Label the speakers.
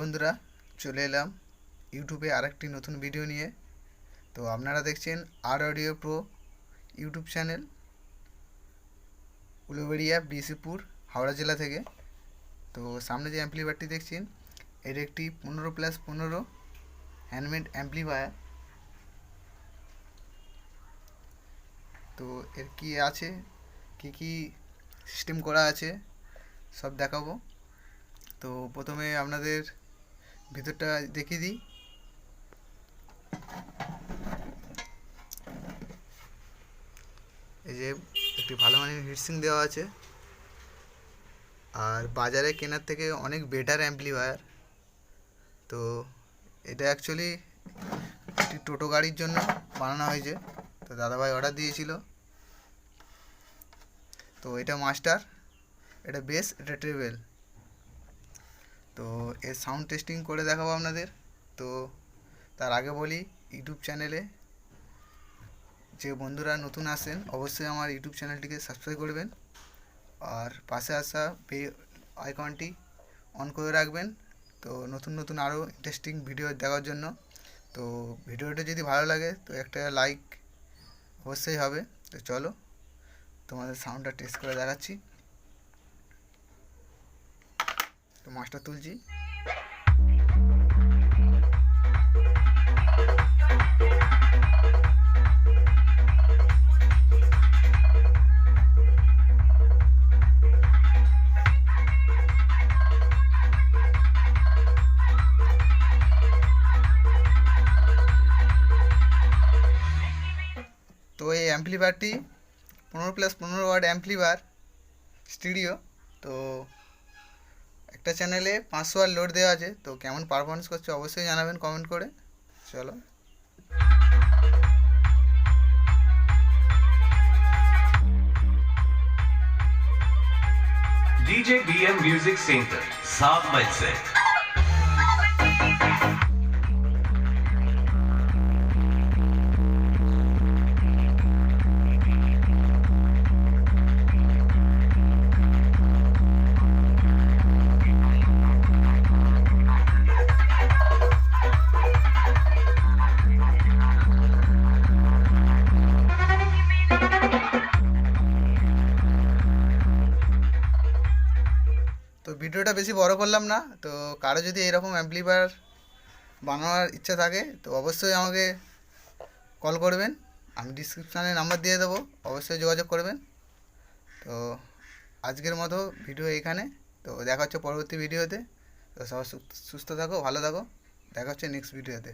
Speaker 1: বন্ধুরা, চলে এলাম ইউটিউবে আরেকটি নতুন ভিডিও নিয়ে। তো আপনারা দেখছেন আর audio pro YouTube channel Uluberia, Bisipur, Howrah জেলা থেকে। তো সামনে যে অ্যাম্পলিফায়ারটি দেখছেন, এর একটি পনেরো প্লাস পনেরো হ্যান্ডমেড অ্যাম্পলিফায়ার তো এর কি আছে, কি কি সিস্টেম করা আছে, সব দেখাবো। তো প্রথমে আপনাদের ভিতরটা দেখিয়ে দিই। এই যে একটি ভালো মানের হিটসিং দেওয়া আছে। আর বাজারে কেনার থেকে অনেক বেটার অ্যাম্পলিফায়ার তো এটা অ্যাকচুয়ালি একটি টোটো গাড়ির জন্য বানানো হয়েছে। তো দাদাভাই অর্ডার দিয়েছিল। তো এটা মাস্টার এটা বেস এটা ট্রেবেল তো এর সাউন্ড টেস্টিং করে দেখাবো আপনাদের। তো তার আগে বলি, ইউটিউব চ্যানেলে যে বন্ধুরা নতুন আসেন, অবশ্যই আমার ইউটিউব চ্যানেলটিকে সাবস্ক্রাইব করবেন। আর পাশে আসা বে আইকনটি অন করে রাখবেন। তো নতুন নতুন আরও ইন্টারেস্টিং ভিডিও দেখার জন্য। তো ভিডিওটা যদি ভালো লাগে, তো একটা লাইক অবশ্যই হবে। তো চলো তোমাদের সাউন্ডটা টেস্ট করে দেখাচ্ছি। তো মাছটা তুলছি তো এই অ্যাম্পলিফায়ারটি পনেরো প্লাস পনেরো ওয়ার্ড অ্যাম্পলিফায়ার স্টুডিও তো একটা চ্যানেলে পাঁচশো আর লোড দেওয়া আছে তো কেমন পারফরমেন্স করছে অবশ্যই জানাবেন কমেন্ট করে চলো
Speaker 2: DJ BM Music Center, Saab Mindset.
Speaker 1: তো ভিডিওটা বেশি বড় করলাম না, তো কারও যদি এরকম অ্যাম্পলিফায়ার বানানোর ইচ্ছা থাকে, তো অবশ্যই আমাকে কল করবেন। আমি ডিসক্রিপশানে নাম্বার দিয়ে দেবো, অবশ্যই যোগাযোগ করবেন। তো আজকের মতো ভিডিও এইখানে তো দেখা হচ্ছে পরবর্তী ভিডিওতে তো। সবাই সুস্থ থাকো, ভালো থাকো। দেখা হচ্ছে নেক্সট ভিডিওতে